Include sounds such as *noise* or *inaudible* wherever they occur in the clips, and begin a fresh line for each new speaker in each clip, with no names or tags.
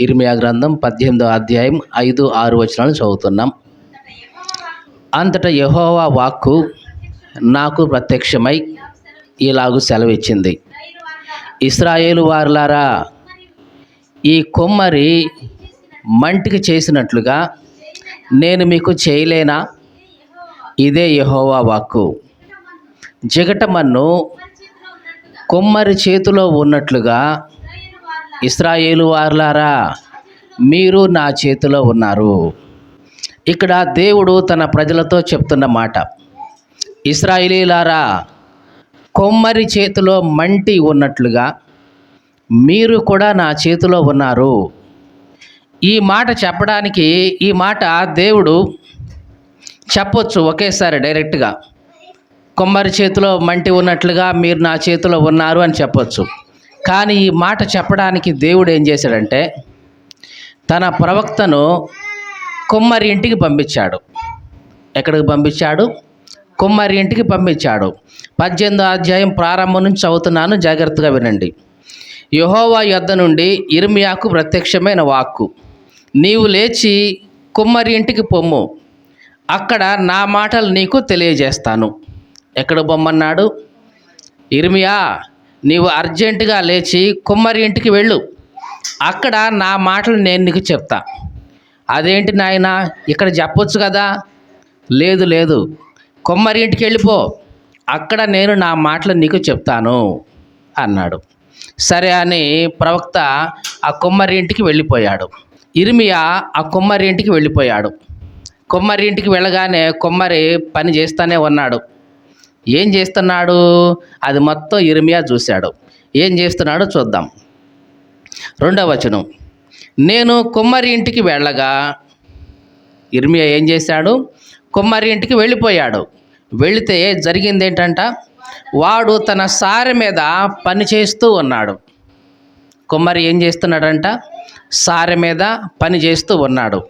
ఇర్మియా గ్రంథం పద్దెనిమిదో అధ్యాయం ఐదు ఆరు వచనాలు చదువుతున్నాం. అంతటా యహోవా వాక్కు నాకు ప్రత్యక్షమై ఇలాగూ సెలవిచ్చింది. ఇస్రాయేలు వారులారా ఈ కొమ్మరి మంటికి చేసినట్లుగా నేను మీకు చేయలేనా? ఇదే యహోవా వాక్కు. జిగటమన్ను కొమ్మరి చేతిలో ఉన్నట్లుగా ఇస్రాయేలు వారులారా మీరు నా చేతిలో ఉన్నారు. ఇక్కడ దేవుడు తన ప్రజలతో చెప్తున్న మాట. ఇస్రాయిలీలారా కొమ్మరి చేతిలో మంటి ఉన్నట్లుగా మీరు కూడా నా చేతిలో ఉన్నారు. ఈ మాట చెప్పడానికి ఈ మాట దేవుడు చెప్పొచ్చు ఒకేసారి డైరెక్ట్గా. కొమ్మరి చేతిలో మంటి ఉన్నట్లుగా మీరు నా చేతిలో ఉన్నారు అని చెప్పొచ్చు. కానీ ఈ మాట చెప్పడానికి దేవుడు ఏం చేశాడంటే తన ప్రవక్తను కుమ్మరి ఇంటికి పంపించాడు. ఎక్కడికి పంపించాడు? కుమ్మరి ఇంటికి పంపించాడు. పద్దెనిమిదో అధ్యాయం ప్రారంభం నుంచి చదువుతున్నాను జాగ్రత్తగా వినండి. యహోవా యొద్ద నుండి ఇర్మియాకు ప్రత్యక్షమైన వాక్కు. నీవు లేచి కుమ్మరి ఇంటికి పొమ్ము. అక్కడ నా మాటలు నీకు తెలియజేస్తాను. ఎక్కడ బొమ్మన్నాడు ఇర్మియా నీవు అర్జెంటుగా లేచి కుమ్మరి ఇంటికి వెళ్ళు. అక్కడ నా మాటలు నేను నీకు చెప్తా. అదేంటి నాయన ఇక్కడ చెప్పొచ్చు కదా? లేదు లేదు. కుమ్మరి ఇంటికి వెళ్ళిపో. అక్కడ నేను నా మాటలు నీకు చెప్తాను అన్నాడు. సరే అని ప్రవక్త ఆ కుమ్మరి ఇంటికి వెళ్ళిపోయాడు. ఇర్మియా ఆ కుమ్మరి ఇంటికి వెళ్ళిపోయాడు. కుమ్మరి ఇంటికి వెళ్ళగానే కొమ్మరి పని చేస్తూనే ఉన్నాడు. ఏం చేస్తున్నాడు? అది మొత్తం ఇరిమియా చూశాడు. ఏం చేస్తున్నాడో చూద్దాం. రెండవ వచనం. నేను కుమ్మరి ఇంటికి వెళ్ళగా ఇర్మియా ఏం చేశాడు? కుమ్మరి ఇంటికి వెళ్ళిపోయాడు. వెళితే జరిగింది ఏంటంట వాడు తన సారె మీద పని చేస్తూ ఉన్నాడు. కుమ్మరి ఏం చేస్తున్నాడంట? సారె మీద పని చేస్తూ ఉన్నాడు.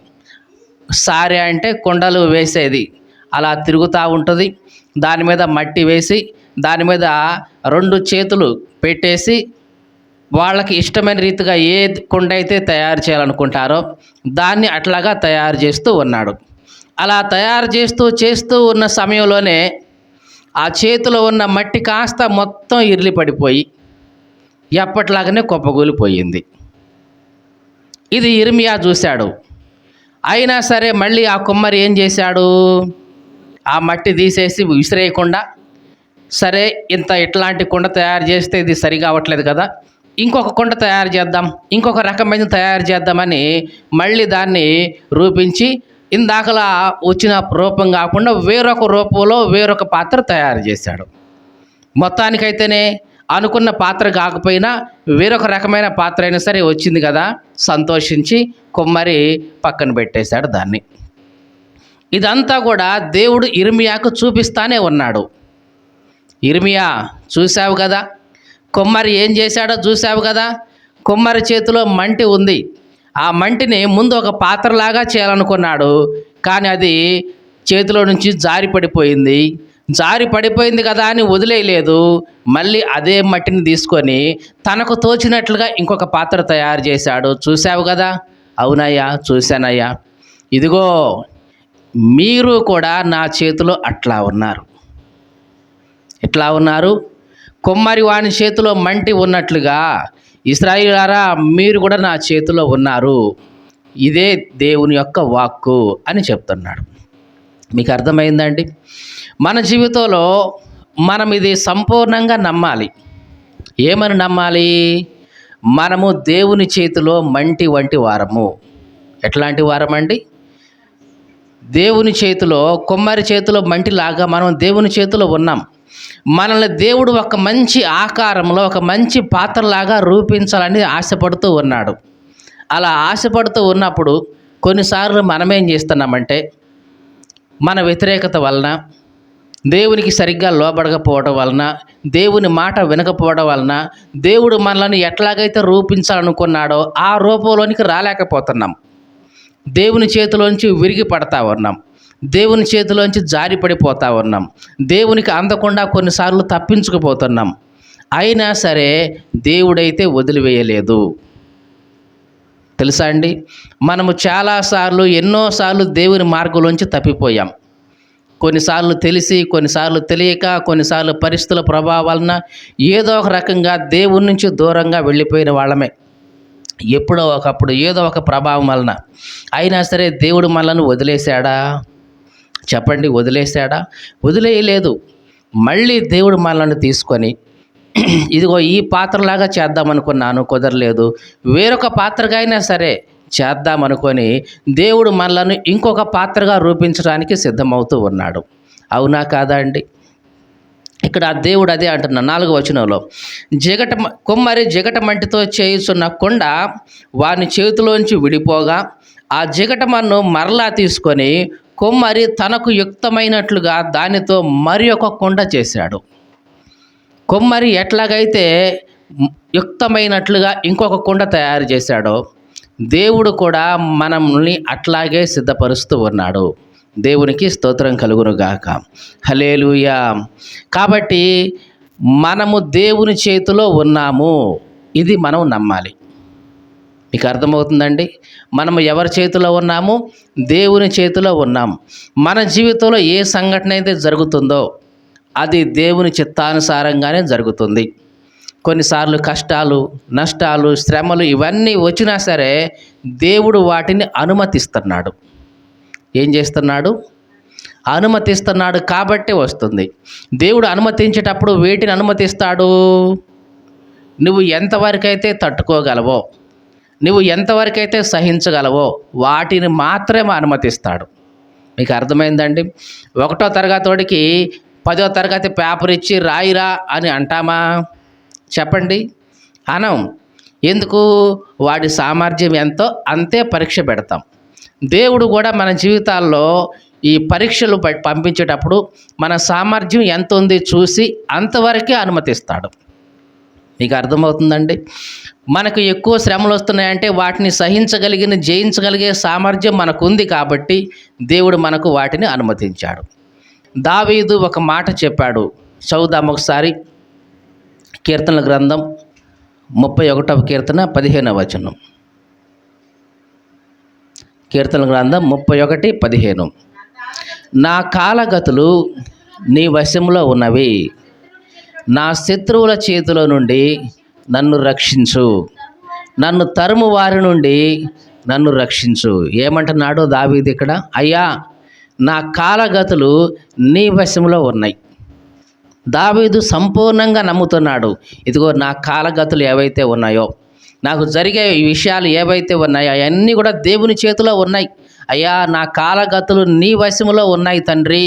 సారె అంటే కుండలు వేసేది. అలా తిరుగుతూ ఉంటుంది. దాని మీద మట్టి వేసి దాని మీద రెండు చేతులు పెట్టేసి వాళ్ళకి ఇష్టమైన రీతిగా ఏ కుండ అయితే తయారు చేయాలనుకుంటారో దాన్ని అట్లాగా తయారు చేస్తూ ఉన్నాడు. అలా తయారు చేస్తూ చేస్తూ ఉన్న సమయంలోనే ఆ చేతిలో ఉన్న మట్టి కాస్త మొత్తం ఇరిలి పడిపోయి ఎప్పట్లాగానే కుప్పగూలిపోయింది ఇది ఇర్మియా చూశాడు. అయినా సరే మళ్ళీ ఆ కుమ్మరి ఏం చేశాడు? ఆ మట్టి తీసేసి విసిరేయకుండా సరే ఇంత ఇట్లాంటి కుండ తయారు చేస్తే ఇది సరిగా అవ్వట్లేదు కదా ఇంకొక కుండ తయారు చేద్దాం ఇంకొక రకమైన తయారు చేద్దామని మళ్ళీ దాన్ని రూపించి ఇందాకలా వచ్చిన రూపం కాకుండా వేరొక రూపంలో వేరొక పాత్ర తయారు చేశాడు. మొత్తానికైతేనే అనుకున్న పాత్ర కాకపోయినా వేరొక రకమైన పాత్ర అయినా సరే వచ్చింది కదా సంతోషించి కుమ్మరి పక్కన పెట్టేశాడు దాన్ని. ఇదంతా కూడా దేవుడు ఇర్మియాకు చూపిస్తానే ఉన్నాడు. ఇర్మియా చూశావు కదా? కుమ్మరి ఏం చేశాడో చూశావు కదా? కుమ్మరి చేతిలో మంటి ఉంది. ఆ మంటిని ముందు ఒక పాత్రలాగా చేయాలనుకున్నాడు. కానీ అది చేతిలో నుంచి జారి పడిపోయింది. జారి పడిపోయింది కదా అని వదిలేయలేదు. మళ్ళీ అదే మట్టిని తీసుకొని తనకు తోచినట్లుగా ఇంకొక పాత్ర తయారు చేశాడు. చూశావు కదా? అవునయ్యా చూశానయ్యా. ఇదిగో మీరు కూడా నా చేతిలో అట్లా ఉన్నారు. ఎట్లా ఉన్నారు? కొమ్మరి వాని చేతిలో మంటి ఉన్నట్లుగా ఇస్రాయిలారా మీరు కూడా నా చేతిలో ఉన్నారు. ఇదే దేవుని యొక్క వాక్కు అని చెప్తున్నాడు. మీకు అర్థమైందండి? మన జీవితంలో మనం ఇది సంపూర్ణంగా నమ్మాలి. ఏమని నమ్మాలి? మనము దేవుని చేతిలో మంటి వంటి వారము. ఎట్లాంటి వారం అండి దేవుని చేతిలో కుమ్మరి చేతిలో మంటిలాగా మనం దేవుని చేతిలో ఉన్నాం. మనల్ని దేవుడు ఒక మంచి ఆకారంలో ఒక మంచి పాత్రలాగా రూపించాలని ఆశపడుతూ ఉన్నాడు. అలా ఆశపడుతూ ఉన్నప్పుడు కొన్నిసార్లు మనమేం చేస్తున్నామంటే మన వ్యతిరేకత వలన దేవునికి సరిగ్గా లోబడకపోవడం వలన దేవుని మాట వినకపోవడం వలన దేవుడు మనల్ని ఎట్లాగైతే రూపించాలనుకున్నాడో ఆ రూపంలోనికి రాలేకపోతున్నాం. దేవుని చేతిలోంచి విరిగి పడతా ఉన్నాం. దేవుని చేతిలోంచి జారి పడిపోతా ఉన్నాం. దేవునికి అందకుండా కొన్నిసార్లు తప్పించుకుపోతున్నాం. అయినా సరే దేవుడైతే వదిలివేయలేదు. తెలుసా అండి? మనము చాలాసార్లు ఎన్నోసార్లు దేవుని మార్గంలోంచి తప్పిపోయాం. కొన్నిసార్లు తెలిసి కొన్నిసార్లు తెలియక కొన్నిసార్లు పరిస్థితుల ప్రభావాలన ఏదో ఒక రకంగా దేవుని నుంచి దూరంగా వెళ్ళిపోయిన వాళ్ళమే. ఎప్పుడో ఒకప్పుడు ఏదో ఒక ప్రభావం వలన అయినా సరే దేవుడు మనల్ని వదిలేశాడా? చెప్పండి వదిలేశాడా? వదిలేయలేదు. మళ్ళీ దేవుడు మనల్ని తీసుకొని *clears throat* ఇదిగో ఈ పాత్రలాగా చేద్దామనుకున్నాను కుదరలేదు. వేరొక పాత్రగా అయినా సరే చేద్దామనుకొని దేవుడు మనలను ఇంకొక పాత్రగా రూపించడానికి సిద్ధమవుతూ ఉన్నాడు. అవునా కాదా అండి? ఇక్కడ ఆ దేవుడు అదే అంటున్నా నాలుగు వచనంలో. జగట కుమ్మరి జగట మంటితో చేయుచున్న కొండ వాని చేతిలోంచి విడిపోగా ఆ జగటమన్ను మరలా తీసుకొని కుమ్మరి తనకు యుక్తమైనట్లుగా దానితో మరి ఒక కొండ చేశాడు. కొమ్మరి ఎట్లాగైతే యుక్తమైనట్లుగా ఇంకొక కుండ తయారు చేశాడో దేవుడు కూడా మనల్ని అట్లాగే సిద్ధపరుస్తూ ఉన్నాడు. దేవునికి స్తోత్రం కలుగును గాక హలేలుయా కాబట్టి మనము దేవుని చేతిలో ఉన్నాము. ఇది మనం నమ్మాలి. మీకు అర్థమవుతుందండి? మనము ఎవరి చేతిలో ఉన్నాము? దేవుని చేతిలో ఉన్నాం. మన జీవితంలో ఏ సంఘటన అయితే జరుగుతుందో అది దేవుని చిత్తానుసారంగానే జరుగుతుంది. కొన్నిసార్లు కష్టాలు నష్టాలు శ్రమలు ఇవన్నీ వచ్చినా సరే దేవుడు వాటిని అనుమతిస్తున్నాడు. ఏం చేస్తున్నాడు? అనుమతిస్తున్నాడు కాబట్టే వస్తుంది. దేవుడు అనుమతించేటప్పుడు వేటిని అనుమతిస్తాడు? నువ్వు ఎంతవరకైతే తట్టుకోగలవో నువ్వు ఎంతవరకైతే సహించగలవో వాటిని మాత్రమే అనుమతిస్తాడు. మీకు అర్థమైందండి? ఒకటో తరగతోడికి పదో తరగతి పేపర్ ఇచ్చి రాయిరా అని అంటామా? చెప్పండి. అనం. ఎందుకు? వాడి సామర్థ్యం ఎంతో అంతే పరీక్ష పెడతాం. దేవుడు కూడా మన జీవితాల్లో ఈ పరీక్షలు ప- పంపించేటప్పుడు మన సామర్థ్యం ఎంత ఉంది చూసి అంతవరకే అనుమతిస్తాడు. మీకు అర్థమవుతుందండి? మనకు ఎక్కువ శ్రమలు వస్తున్నాయంటే వాటిని సహించగలిగిన జయించగలిగే సామర్థ్యం మనకు ఉంది కాబట్టి దేవుడు మనకు వాటిని అనుమతించాడు. దావీదు ఒక మాట చెప్పాడు. చదువుదాం ఒకసారి. కీర్తనల గ్రంథం ముప్పై ఒకటవ కీర్తన పదిహేనవ వచనం. కీర్తన గ్రంథం ముప్పై ఒకటి పదిహేను. నా కాలగతులు నీ వశంలో ఉన్నవి. నా శత్రువుల చేతిలో నుండి నన్ను రక్షించు. నన్ను తరుము వారి నుండి నన్ను రక్షించు. ఏమంటున్నాడో దావీది ఇక్కడ? అయ్యా నా కాలగతులు నీ వశంలో ఉన్నాయి. దావీదు సంపూర్ణంగా నమ్ముతున్నాడు. ఇదిగో నా కాలగతులు ఏవైతే ఉన్నాయో నాకు జరిగే ఈ విషయాలు ఏవైతే ఉన్నాయో అవన్నీ కూడా దేవుని చేతిలో ఉన్నాయి. అయ్యా నా కాలగతులు నీ వశములో ఉన్నాయి తండ్రి.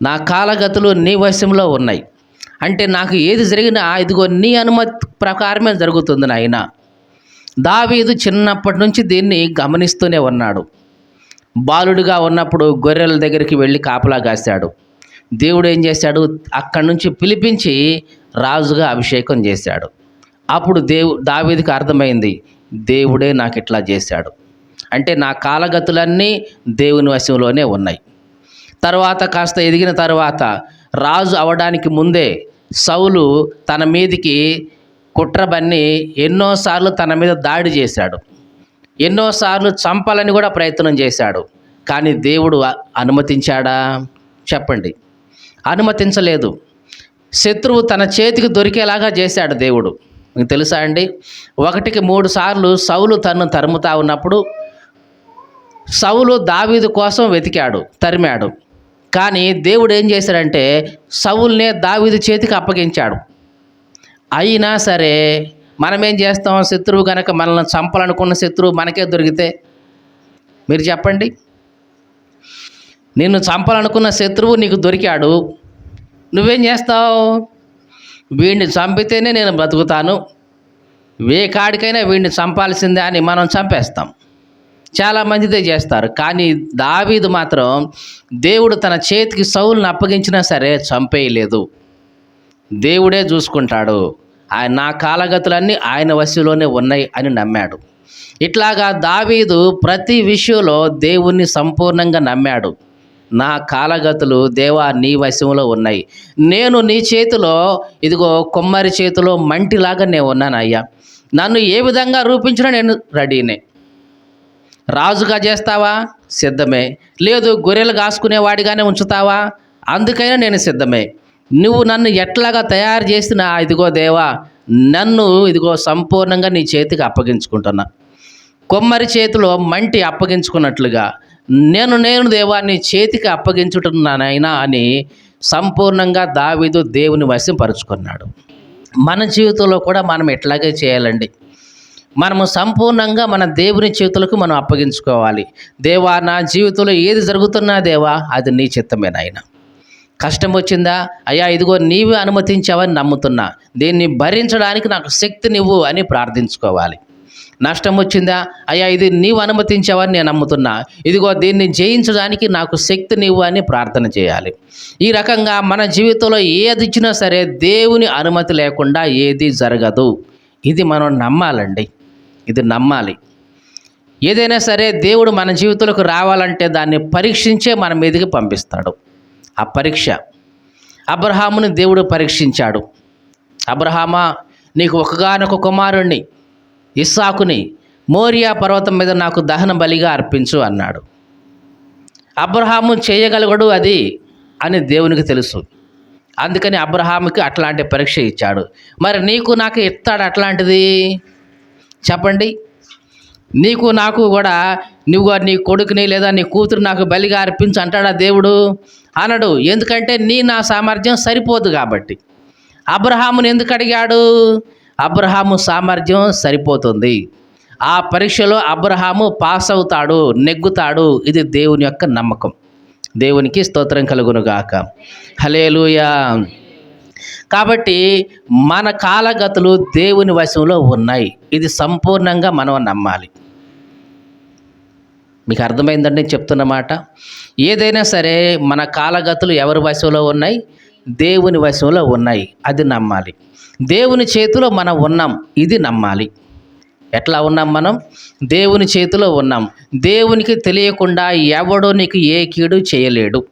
నా కాలగతులు నీ వశంలో ఉన్నాయి. అంటే నాకు ఏది జరిగినా ఇదిగో నీ అనుమతి ప్రకారమే జరుగుతుంది నాయన. దావీదు చిన్నప్పటి నుంచి దీన్ని గమనిస్తూనే ఉన్నాడు. బాలుడిగా ఉన్నప్పుడు గొర్రెల దగ్గరికి వెళ్ళి కాపలా కాశాడు దేవుడు ఏం చేశాడు అక్కడి నుంచి పిలిపించి రాజుగా అభిషేకం చేశాడు. అప్పుడు దేవు దావీదికి అర్థమైంది దేవుడే నాకు ఇట్లా చేశాడు. అంటే నా కాలగతులన్నీ దేవుని వశంలోనే ఉన్నాయి. తర్వాత కాస్త ఎదిగిన తర్వాత రాజు అవడానికి ముందే సౌలు తన మీదికి కుట్రబన్ని ఎన్నోసార్లు తన మీద దాడి చేశాడు. ఎన్నోసార్లు చంపాలని కూడా ప్రయత్నం చేశాడు. కానీ దేవుడు అనుమతించాడా? చెప్పండి. అనుమతించలేదు. శత్రువు తన చేతికి దొరికేలాగా చేశాడు దేవుడు. మీకు తెలుసా అండి? ఒకటికి మూడు సార్లు సౌలు తను తరుముతా ఉన్నప్పుడు సౌలు దావీదు కోసం వెతికాడు తరిమాడు. కానీ దేవుడు ఏం చేశాడంటే సౌల్నే దావీదు చేతికి అప్పగించాడు. అయినా సరే మనం ఏం చేస్తాం? శత్రువు కనుక మనల్ని చంపాలనుకున్న శత్రువు మనకే దొరికితే మీరు చెప్పండి. నిన్ను చంపాలనుకున్న శత్రువు నీకు దొరికాడు నువ్వేం చేస్తావు? వీడిని చంపితేనే నేను బ్రతుకుతాను. వే కాడికైనా వీడిని చంపాల్సిందే అని మనం చంపేస్తాం. చాలామందిదే చేస్తారు. కానీ దావీదు మాత్రం దేవుడు తన చేతికి సౌల్ని అప్పగించినా సరే చంపేయలేదు. దేవుడే చూసుకుంటాడు. ఆయన నా కాలగతులన్నీ ఆయన వశంలోనే ఉన్నాయి అని నమ్మాడు. ఇట్లాగా దావీదు ప్రతి విషయంలో దేవుణ్ణి సంపూర్ణంగా నమ్మాడు. నా కాలగతులు దేవా నీ వశంలో ఉన్నాయి. నేను నీ చేతిలో ఇదిగో కొమ్మరి చేతిలో మంటిలాగా నేను ఉన్నాను అయ్యా నన్ను ఏ విధంగా రూపించినా నేను రెడీనే. రాజుగా చేస్తావా? సిద్ధమే. లేదు గొర్రెలు కాసుకునేవాడిగానే ఉంచుతావా? అందుకైనా నేను సిద్ధమే. నువ్వు నన్ను ఎట్లాగా తయారు చేసినా ఇదిగో దేవా నన్ను ఇదిగో సంపూర్ణంగా నీ చేతికి అప్పగించుకుంటున్నా. కొమ్మరి చేతిలో మంటి అప్పగించుకున్నట్లుగా. నేను నేను దేవాన్ని చేతికి అప్పగించుతున్నానైనా అని సంపూర్ణంగా దావీదు దేవుని వశంపరుచుకున్నాడు. మన జీవితంలో కూడా మనం ఎట్లాగే చేయాలండి. మనము సంపూర్ణంగా మన దేవుని చేతులకు మనం అప్పగించుకోవాలి. దేవా నా జీవితంలో ఏది జరుగుతున్నా దేవా అది నీ చిత్తమేనాయన కష్టం వచ్చిందా? అయ్యా ఇదిగో నీవే అనుమతించావని నమ్ముతున్నా. దీన్ని భరించడానికి నాకు శక్తినివ్వు అని ప్రార్థించుకోవాలి. నష్టం వచ్చిందా? అయ్యా ఇది నీవు అనుమతించావని నేను నమ్ముతున్నా. ఇదిగో దీన్ని జయించడానికి నాకు శక్తినివ్వు అని ప్రార్థన చేయాలి. ఈ రకంగా మన జీవితంలో ఏది ఇచ్చినా సరే దేవుని అనుమతి లేకుండా ఏది జరగదు. ఇది మనం నమ్మాలండి. ఇది నమ్మాలి. ఏదైనా సరే దేవుడు మన జీవితంలోకి రావాలంటే దాన్ని పరీక్షించే మన మీదకి పంపిస్తాడు. ఆ పరీక్ష. అబ్రహాముని దేవుడు పరీక్షించాడు. అబ్రహామా నీకు ఒకగానొక కుమారుణ్ణి. ఇస్సాకుని మోరియా పర్వతం మీద నాకు దహన బలిగా అర్పించు అన్నాడు. అబ్రహాము చేయగలగడు అది అని దేవునికి తెలుసు. అందుకని అబ్రహాముకి అట్లాంటి పరీక్ష ఇచ్చాడు. మరి నీకు నాకు ఇస్తాడు అట్లాంటిది? చెప్పండి. నీకు నాకు కూడా నువ్వు నీ కొడుకుని లేదా నీ కూతురు నాకు బలిగా అర్పించు అంటాడా దేవుడు? అనడు. ఎందుకంటే నీ నా సామర్థ్యం సరిపోదు కాబట్టి. అబ్రహాముని ఎందుకు అడిగాడు? అబ్రహాము సామర్థ్యం సరిపోతుంది. ఆ పరీక్షలో అబ్రహాము పాస్ అవుతాడు నెగ్గుతాడు. ఇది దేవుని యొక్క నమ్మకం. దేవునికి స్తోత్రం కలుగునుగాక. హలేలుయా కాబట్టి మన కాలగతులు దేవుని వశంలో ఉన్నాయి. ఇది సంపూర్ణంగా మనం నమ్మాలి. మీకు అర్థమైందండి నేను ఏదైనా సరే మన కాలగతులు ఎవరి వశంలో ఉన్నాయి? దేవుని వశంలో ఉన్నాయి. అది నమ్మాలి. దేవుని చేతిలో మనం ఉన్నాం. ఇది నమ్మాలి. ఎట్లా ఉన్నాం మనం? దేవుని చేతిలో ఉన్నాం. దేవునికి తెలియకుండా ఎవడో నీకు ఏ కీడు చేయలేడు.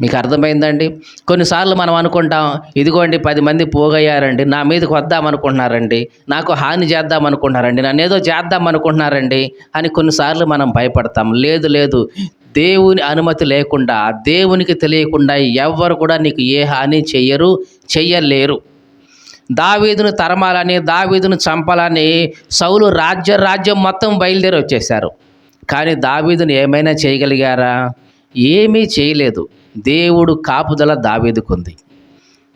మీకు అర్థమైందండి? కొన్నిసార్లు మనం అనుకుంటాం ఇదిగోండి పది మంది పోగయ్యారండి నా మీదకి వద్దాం అనుకుంటున్నారండి నాకు హాని చేద్దాం అనుకుంటున్నారండి నన్ను ఏదో చేద్దాం అనుకుంటున్నారండి అని కొన్నిసార్లు మనం భయపడతాం. లేదు లేదు దేవుని అనుమతి లేకుండా దేవునికి తెలియకుండా ఎవ్వరు కూడా నీకు ఏ హాని చెయ్యరు చెయ్యలేరు. దావీదును తరమాలని దావీదును చంపాలని సౌలు రాజ్య రాజ్యం మొత్తం బయలుదేరి వచ్చేశారు. కానీ దావీదును ఏమైనా చేయగలిగారా? ఏమీ చేయలేదు. దేవుడు కాపుదల దావీదుకుంది.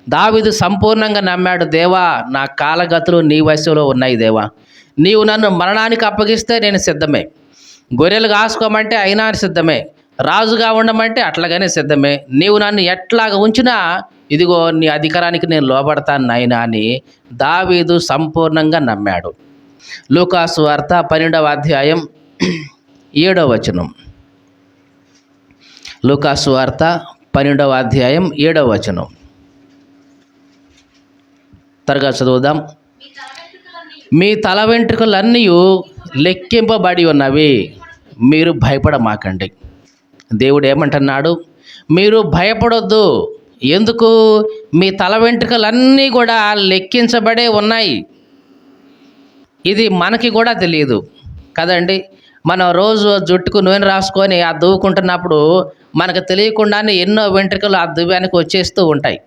దావీదు సంపూర్ణంగా నమ్మాడు దేవా నా కాలగతులు నీ వయసులో ఉన్నాయి దేవా. నీవు నన్ను మరణానికి అప్పగిస్తే నేను సిద్ధమే. గొర్రెలు కాసుకోమంటే అయినా సిద్ధమే. రాజుగా ఉండమంటే అట్లాగనే సిద్ధమే. నీవు నన్ను ఎట్లాగా ఉంచినా ఇదిగో నీ అధికారానికి నేను లోబడతాను నాయనా అని దావీదు సంపూర్ణంగా నమ్మాడు. లూకాసు వార్త పన్నెండవ అధ్యాయం ఏడవ వచనం. లూకాసు వార్త పన్నెండవ అధ్యాయం ఏడవ వచనం. త్వరగా చదువుదాం. మీ తల వెంట్రుకలన్నీ లెక్కింపబడి ఉన్నవి మీరు భయపడమాకండి. దేవుడు ఏమంటున్నాడు? మీరు భయపడొద్దు. ఎందుకు? మీ తల వెంట్రుకలన్నీ కూడా లెక్కించబడే ఉన్నాయి. ఇది మనకి కూడా తెలియదు. కదండి? మనం రోజు జుట్టుకు నూనె రాసుకొని ఆ దువ్వుకుంటున్నప్పుడు మనకు తెలియకుండానే ఎన్నో వెంట్రుకలు ఆ దువ్వానికి వచ్చేస్తూ ఉంటాయి.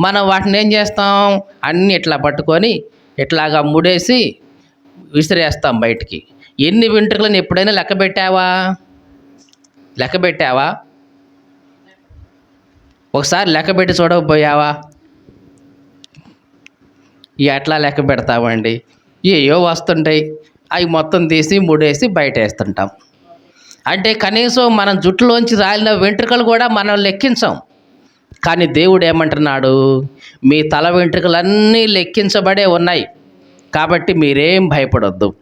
మనం వాటిని ఏం చేస్తాం? అన్నీ ఇట్లా పట్టుకొని ఇట్లాగా ముడేసి విసిరేస్తాం బయటికి. ఎన్ని వెంట్రుకలను ఎప్పుడైనా లెక్క పెట్టావా? లెక్క పెట్టావా? ఒకసారి లెక్క పెట్టి చూడకపోయావా? ఎట్లా లెక్క పెడతామండి ఏయో వస్తుంటాయి. అవి మొత్తం తీసి ముడేసి బయట వేస్తుంటాం అంటే కనీసం మనం జుట్టులోంచి రాలిన వెంట్రుకలు కూడా మనం లెక్కించాం. కానీ దేవుడు ఏమంటున్నాడు? మీ తల వెంట్రుకలన్నీ లెక్కించబడే ఉన్నాయి. కాబట్టి మీరేం భయపడొద్దు.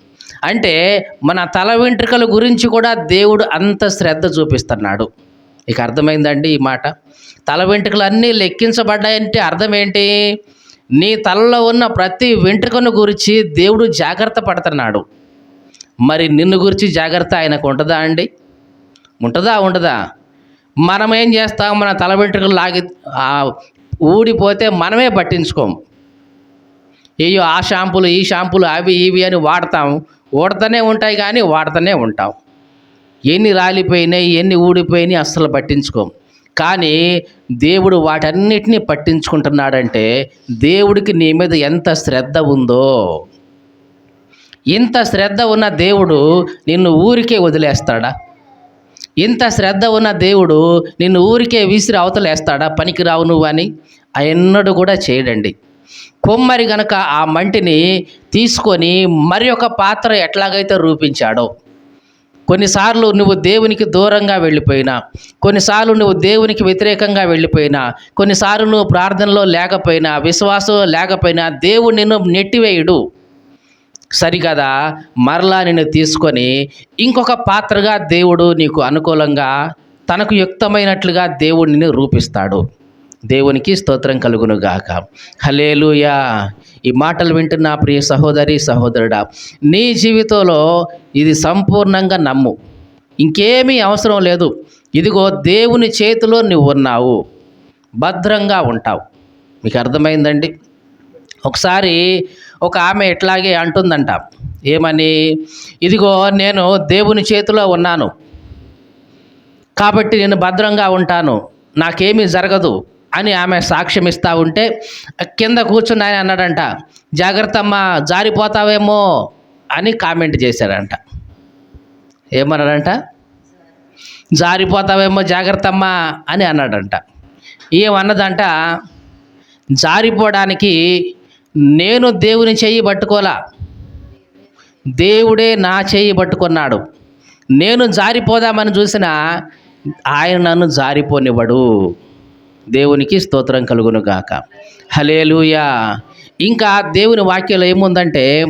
అంటే మన తల వెంట్రుకల గురించి కూడా దేవుడు అంత శ్రద్ధ చూపిస్తున్నాడు. ఇక అర్థమైందండి ఈ మాట? తల వెంట్రుకలు అన్నీ లెక్కించబడ్డాయంటే అర్థం ఏంటి? నీ తలలో ఉన్న ప్రతి వెంట్రుకను గురించి దేవుడు జాగ్రత్త పడుతున్నాడు. మరి నిన్ను గురించి జాగ్రత్త ఆయనకు ఉంటుందా అండి? ఉంటుందా ఉండదా? మనం ఏం చేస్తాం? మన తల వెంట్రుకలు లాగి ఊడిపోతే మనమే పట్టించుకోం. అయ్యో ఆ షాంపులు ఈ షాంపులు అవి ఇవి అని వాడతాం. వాడుతూనే ఉంటాయి కానీ వాడుతూనే ఉంటాం. ఎన్ని రాలిపోయినాయి ఎన్ని ఊడిపోయినాయి అస్సలు పట్టించుకోం. కానీ దేవుడు వాటన్నిటినీ పట్టించుకుంటున్నాడంటే దేవుడికి నీ మీద ఎంత శ్రద్ధ ఉందో. ఇంత శ్రద్ధ ఉన్న దేవుడు నిన్ను ఊరికే వదిలేస్తాడా? ఇంత శ్రద్ధ ఉన్న దేవుడు నిన్ను ఊరికే విసిరి అవతలేస్తాడా? పనికి రావు నువ్వు అని? ఎన్నడూ కూడా చేయడండి. కొమ్మరి గనక ఆ మంటిని తీసుకొని మరి ఒక పాత్ర ఎట్లాగైతే రూపించాడో. కొన్నిసార్లు నువ్వు దేవునికి దూరంగా వెళ్ళిపోయినా కొన్నిసార్లు నువ్వు దేవునికి వ్యతిరేకంగా వెళ్ళిపోయినా కొన్నిసార్లు నువ్వు ప్రార్థనలో లేకపోయినా విశ్వాసం లేకపోయినా దేవుడు నిన్ను నెట్టివేయుడు. సరికదా మరలా నిన్ను తీసుకొని ఇంకొక పాత్రగా దేవుడు నీకు అనుకూలంగా తనకు యుక్తమైనట్లుగా దేవుడు నిన్ను రూపిస్తాడు. దేవునికి స్తోత్రం కలుగును గాక హలేలుయా ఈ మాటలు వింటున్న ప్రియ సహోదరి సహోదరుడా నీ జీవితంలో ఇది సంపూర్ణంగా నమ్ము. ఇంకేమీ అవసరం లేదు. ఇదిగో దేవుని చేతిలో నువ్వు ఉన్నావు భద్రంగా ఉంటావు. మీకు అర్థమైందండి? ఒకసారి ఒక ఆమె ఇట్లాగే అంటుందంట. ఏమని? ఇదిగో నేను దేవుని చేతిలో ఉన్నాను. కాబట్టి నేను భద్రంగా ఉంటాను. నాకేమీ జరగదు. అని ఆమె సాక్ష్యం ఇస్తూ ఉంటే కింద కూర్చుని ఆయన అన్నాడంట జాగ్రత్త అమ్మా జారిపోతావేమో అని కామెంట్ చేశాడంట. ఏమన్నాడంట? జారిపోతావేమో జాగ్రత్త అమ్మా అని అన్నాడంట. ఏమన్నదంట? జారిపోవడానికి నేను దేవుని చెయ్యి పట్టుకోలా. దేవుడే నా చెయ్యి పట్టుకున్నాడు. నేను జారిపోదామని చూసిన ఆయన నన్ను జారిపోనివ్వడు. దేవునికి స్తోత్రం కలుగును గాక హలేలుయా ఇంకా దేవుని వాక్యంలో ఏముందంటే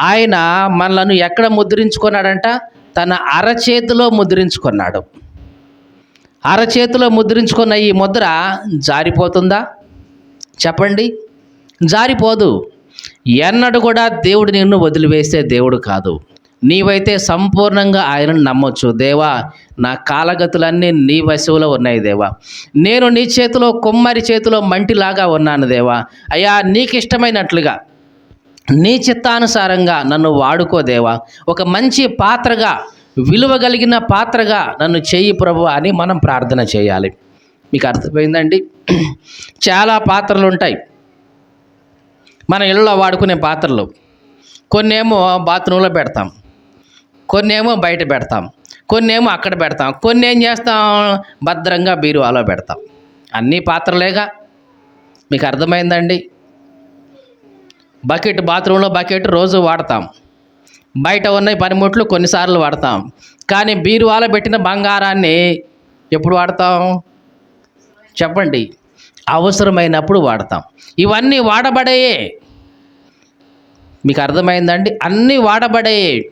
ఆయన మనలను ఎక్కడ ముద్రించుకున్నాడంట? తన అరచేతిలో ముద్రించుకున్నాడు. అరచేతిలో ముద్రించుకున్న ఈ ముద్ర జారిపోతుందా? చెప్పండి. జారిపోదు. ఎన్నడు కూడా దేవుడు నిన్ను వదిలివేసే దేవుడు కాదు. నీవైతే సంపూర్ణంగా ఆయనను నమ్మొచ్చు. దేవా నా కాలగతులన్నీ నీ వశువులో ఉన్నాయి దేవా. నేను నీ చేతిలో కొమ్మరి చేతిలో మంటిలాగా ఉన్నాను దేవా. అయ్యా నీకు ఇష్టమైనట్లుగా నీ చిత్తానుసారంగా నన్ను వాడుకో దేవా. ఒక మంచి పాత్రగా విలువగలిగిన పాత్రగా నన్ను చేయి ప్రభు అని మనం ప్రార్థన చేయాలి. మీకు అర్థమైందండి? చాలా పాత్రలు ఉంటాయి మన ఇళ్ళలో వాడుకునే పాత్రలు. కొన్ని ఏమో బాత్రూంలో పెడతాం. కొన్ని ఏమో బయట పెడతాం కొన్ని ఏమో అక్కడ పెడతాం కొన్ని ఏం చేస్తాం? భద్రంగా బీరువాలో పెడతాం. అన్నీ పాత్రలేగా? మీకు అర్థమైందండి? బకెట్ బాత్రూంలో బకెట్ రోజు వాడతాం. బయట ఉన్న పనిముట్లు కొన్నిసార్లు వాడతాం. కానీ బీరువాలో పెట్టిన బంగారాన్ని ఎప్పుడు వాడతాం? చెప్పండి. అవసరమైనప్పుడు వాడతాం. ఇవన్నీ వాడబడేయే. మీకు అర్థమైందండి? అన్నీ వాడబడేయే.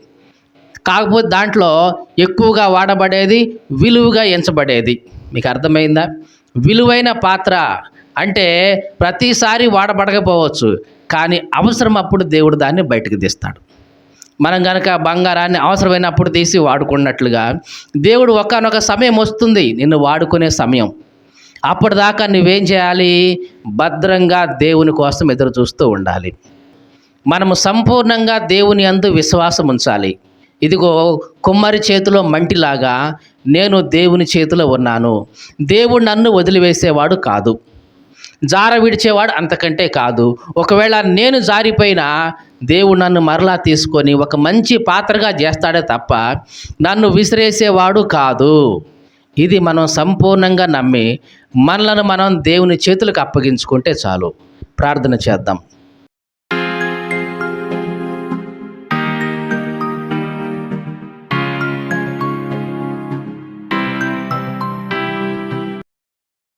కాకపోతే దాంట్లో ఎక్కువగా వాడబడేది విలువగా ఎంచబడేది. మీకు అర్థమైందా? విలువైన పాత్ర అంటే ప్రతిసారి వాడబడకపోవచ్చు. కానీ అవసరం అప్పుడు దేవుడు దాన్ని బయటకు తీస్తాడు. మనం కనుక బంగారాన్ని అవసరమైనప్పుడు తీసి వాడుకున్నట్లుగా దేవుడు ఒకనొక సమయం వస్తుంది. నిన్ను వాడుకునే సమయం. అప్పటిదాకా నువ్వేం చేయాలి? భద్రంగా దేవుని కోసం ఎదురు చూస్తూ ఉండాలి. మనము సంపూర్ణంగా దేవుని అందు విశ్వాసం ఉంచాలి. ఇదిగో కుమ్మరి చేతిలో మంటిలాగా నేను దేవుని చేతిలో ఉన్నాను. దేవుడు నన్ను వదిలివేసేవాడు కాదు. జార విడిచేవాడు అంతకంటే కాదు. ఒకవేళ నేను జారిపోయినా దేవుడు నన్ను మరలా తీసుకొని ఒక మంచి పాత్రగా చేస్తాడే తప్ప నన్ను విసిరేసేవాడు కాదు. ఇది మనం సంపూర్ణంగా నమ్మి మనలను మనం దేవుని చేతులకు అప్పగించుకుంటే చాలు. ప్రార్థన చేద్దాం.